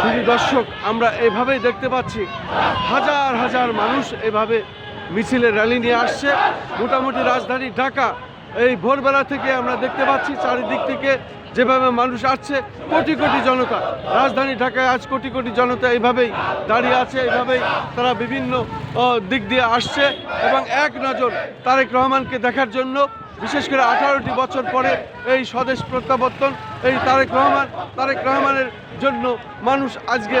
শুধু দর্শক, আমরা এভাবেই দেখতে পাচ্ছি, হাজার হাজার মানুষ এভাবে মিছিলে র্যালি নিয়ে আসছে। মোটামুটি রাজধানী ঢাকা এই ভোরবেলা থেকে আমরা দেখতে পাচ্ছি চারিদিক থেকে যেভাবে মানুষ আসছে, কোটি কোটি জনতা। রাজধানী ঢাকায় আজ কোটি কোটি জনতা এইভাবেই দাঁড়িয়ে আছে, এইভাবেই তারা বিভিন্ন দিক দিয়ে আসছে এবং এক নজর তারেক রহমানকে দেখার জন্য বিশেষ করে আঠারোটি বছর পরে এই স্বদেশ প্রত্যাবর্তন, এই তারেক রহমান, তারেক রহমানের জন্য মানুষ আজকে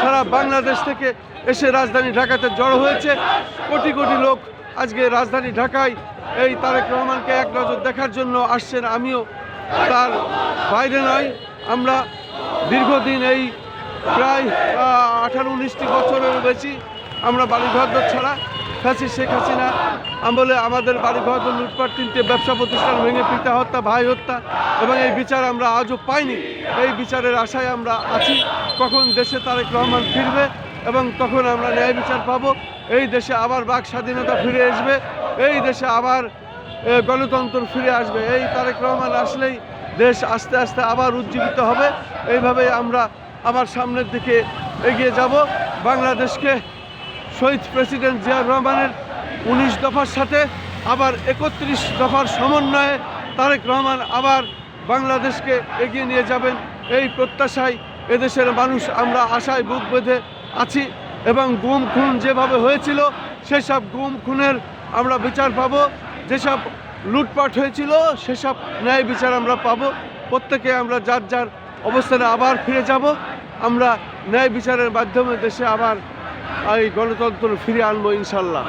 সারা বাংলাদেশ থেকে এসে রাজধানী ঢাকাতে জড়ো হয়েছে। কোটি কোটি লোক আজকে রাজধানী ঢাকায় এই তারেক রহমানকে এক নজর দেখার জন্য আসছেন আমিও। তার বাইরে নয়, আমরা দীর্ঘদিন এই প্রায় আঠারো উনিশটি বছরের বেশি আমরা বাড়িঘর ছাড়া খাসি শেখ হাসিনা আমলে আমাদের বাড়িঘর লুটপাট তিনটে ব্যবসা প্রতিষ্ঠান ভেঙে পিতা হত্যা, ভাই হত্যা এবং এই বিচার আমরা আজও পাইনি। এই বিচারের আশায় আমরা আছি। কখন দেশে তারেক রহমান ফিরবে এবং তখন আমরা ন্যায় বিচার পাবো। এই দেশে আবার বাক স্বাধীনতা ফিরে আসবে, এই দেশে আবার গণতন্ত্র ফিরে আসবে। এই তারেক রহমান আসলেই দেশ আস্তে আস্তে আবার উজ্জীবিত হবে। এইভাবে আমরা আবার সামনের দিকে এগিয়ে যাব। বাংলাদেশকে শহীদ প্রেসিডেন্ট জিয়াউর রহমানের উনিশ দফার সাথে আবার একত্রিশ দফার সমন্বয়ে তারেক রহমান আবার বাংলাদেশকে এগিয়ে নিয়ে যাবেন। এই প্রত্যাশায় এদেশের মানুষ আমরা আশায় বুক বেঁধে আছি এবং গুম খুন যেভাবে হয়েছিল, সেসব গুম খুনের আমরা বিচার পাবো। যেসব লুটপাট হয়েছিল, সেসব ন্যায় বিচার আমরা পাবো। প্রত্যেকে আমরা যার যার অবস্থানে আবার ফিরে যাব। আমরা ন্যায় বিচারের মাধ্যমে দেশে আবার এই গণতন্ত্র ফিরে আনব ইনশাল্লাহ।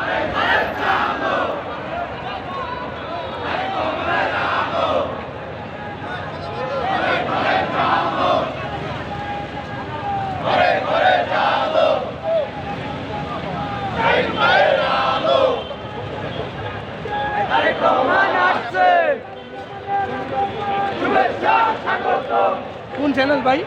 কোন চ্যানেল ভাই?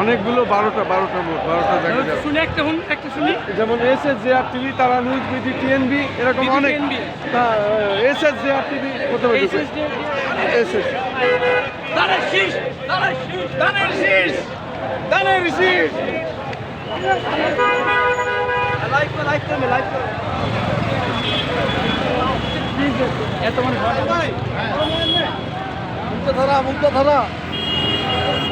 অনেকগুলো বারোটা বারোটা মোট বারোটা জায়গা শুনি একটা শুন একটা শুনি। যেমন S S J R TV তারা নিউজ বিডি টিএনবি এরকম অনেক। S S J R TV ঢুকে এস এস দানের শীষ দানের শীষ দানের শীষ দানের শীষ। লাইক করে লাইক করে লাইক করে। এত মানে মুক্ত ধারা মুক্ত ধারা